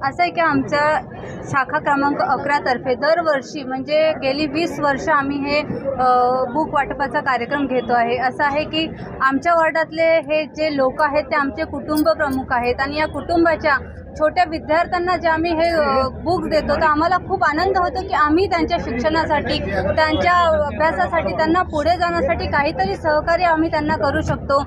असं आहे की आमचं शाखा क्रमांक अकरातर्फे दरवर्षी म्हणजे गेली वीस वर्ष आम्ही हे बुक वाटपाचा कार्यक्रम घेतो आहे. असं आहे की आमच्या वॉर्डातले हे जे लोक आहेत ते आमचे कुटुंब प्रमुख आहेत आणि या कुटुंबाच्या छोट्या विद्यार्थ्यांना जे आम्ही हे बुक देतो तर आम्हाला खूप आनंद होतो की आम्ही त्यांच्या शिक्षणासाठी त्यांच्या अभ्यासासाठी त्यांना पुढे जाण्यासाठी काहीतरी सहकार्य आम्ही त्यांना करू शकतो.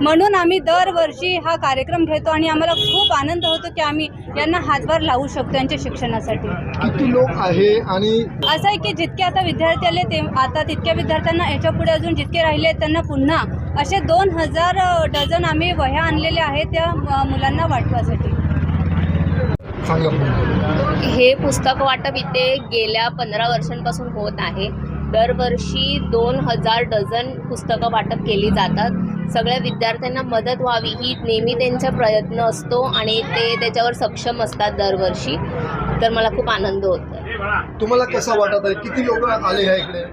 म्हणून आम्ही दरवर्षी हा कार्यक्रम घेतो आणि आम्हाला खूप आनंद होतो की आम्ही यांना हातभार लावू शकतो यांच्या शिक्षणासाठी. किती लोक आहे आणि असं आहे की जितके आता विद्यार्थी आले ते आता तितक्या विद्यार्थ्यांना याच्यापुढे अजून जितके राहिले त्यांना पुन्हा असे दोन हजार डझन आम्ही वह्या आणलेल्या आहेत त्या मुलांना वाटवासाठी. हे पुस्तक वाटप इथे गेल्या पंधरा वर्षांपासून होत आहे. दरवर्षी दोन हजार डझन पुस्तकं वाटप केली जातात. सगळ्या विद्यार्थ्यांना मदत व्हावी ही नेहमी त्यांचा प्रयत्न असतो आणि ते त्याच्यावर सक्षम असतात दरवर्षी. तर मला खूप आनंद होतो तुम्हाला कसं वाटत आहे? किती लोक आले ह्या इकडे?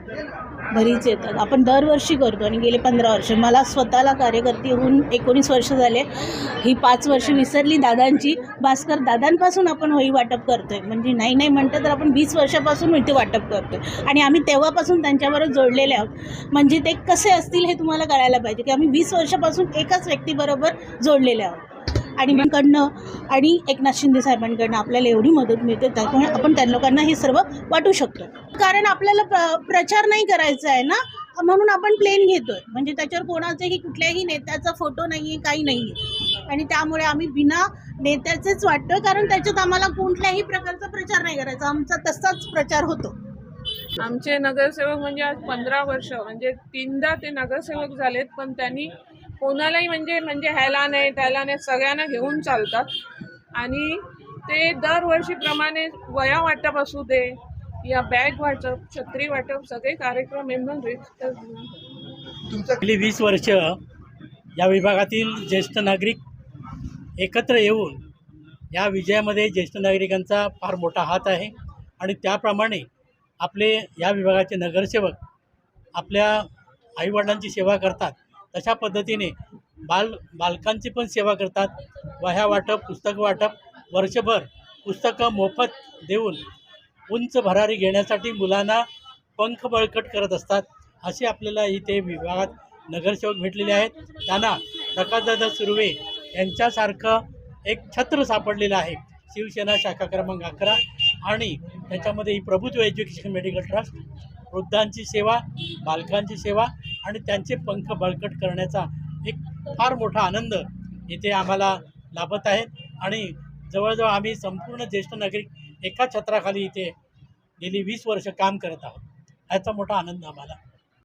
बरीच येतात. आपण दरवर्षी करतो आणि गेले पंधरा वर्ष. मला स्वतःला कार्यकर्ती होऊन एकोणीस वर्ष झाले. ही पाच वर्ष विसरली दादांची. भास्कर दादांपासून आपण वही वाटप करतोय. म्हणजे नाही नाही म्हणतं तर आपण वीस वर्षापासून इथे वाटप करतोय. आणि आम्ही तेव्हापासून त्यांच्याबरोबर जोडलेले आहोत. म्हणजे ते कसे असतील हे तुम्हाला कळायला पाहिजे. की आम्ही वीस वर्षापासून एकाच व्यक्तीबरोबर जोडलेले आहोत. आणि कडनं आणि एकनाथ शिंदे साहेबांकडनं आपल्याला एवढी मदत मिळते त्यामुळे आपण त्या लोकांना हे सर्व वाटू शकतो. कारण आपल्याला प्र प्रचार नाही करायचा आहे ना म्हणून आपण प्लेन घेतोय. म्हणजे त्याच्यावर कोणाचाही कुठल्याही नेत्याचा फोटो नाही आहे काही नाही आहे आणि त्यामुळे आम्ही बिना नेत्याचेच वाटतो कारण त्याच्यात आम्हाला कोणत्याही प्रकारचा प्रचार नाही करायचा. आमचा तसाच प्रचार होतो. आमचे नगरसेवक म्हणजे आज पंधरा वर्ष म्हणजे तीनदा ते नगरसेवक झालेत पण त्यांनी कोणालाही म्हणजे म्हणजे ह्याला नाही त्याला नाही सगळ्यांना घेऊन चालतात. आणि ते दरवर्षीप्रमाणे वया वाटप असू दे या बॅग वाटप छत्री वाटप सगळे कार्यक्रम तुमच्या गेली वीस वर्ष या विभागातील ज्येष्ठ नागरिक एकत्र येऊन या विजयामध्ये ज्येष्ठ नागरिकांचा फार मोठा हात आहे. आणि त्याप्रमाणे आपले या विभागाचे नगरसेवक आपल्या आईवडिलांची सेवा करतात. तशा पद्धतीने बाल बालकांची पण सेवा करतात. वह्या वाटप पुस्तक वाटप वर्षभर पुस्तकं मोफत देऊन उंच भरारी घेण्यासाठी मुलांना पंख बळकट करत असतात. असे आपल्याला इथे विभागात नगरसेवक भेटलेले आहेत. त्यांना प्रकाशदादा सुर्वे यांच्यासारखं एक छत्र सापडलेलं आहे. शिवसेना शाखा क्रमांक अकरा आणि त्याच्यामध्ये ही प्रभुत्व एज्युकेशन मेडिकल ट्रस्ट वृद्धांची सेवा बालकांची सेवा आणि त्यांचे पंख बळकट करण्याचा एक फार मोठा आनंद इथे आम्हाला लाभत आहे आणि जवळजवळ आम्ही संपूर्ण ज्येष्ठ नागरिक एका छत्राखाली इथे गेली वीस वर्ष काम करत आहोत. ह्याचा मोठा आनंद आम्हाला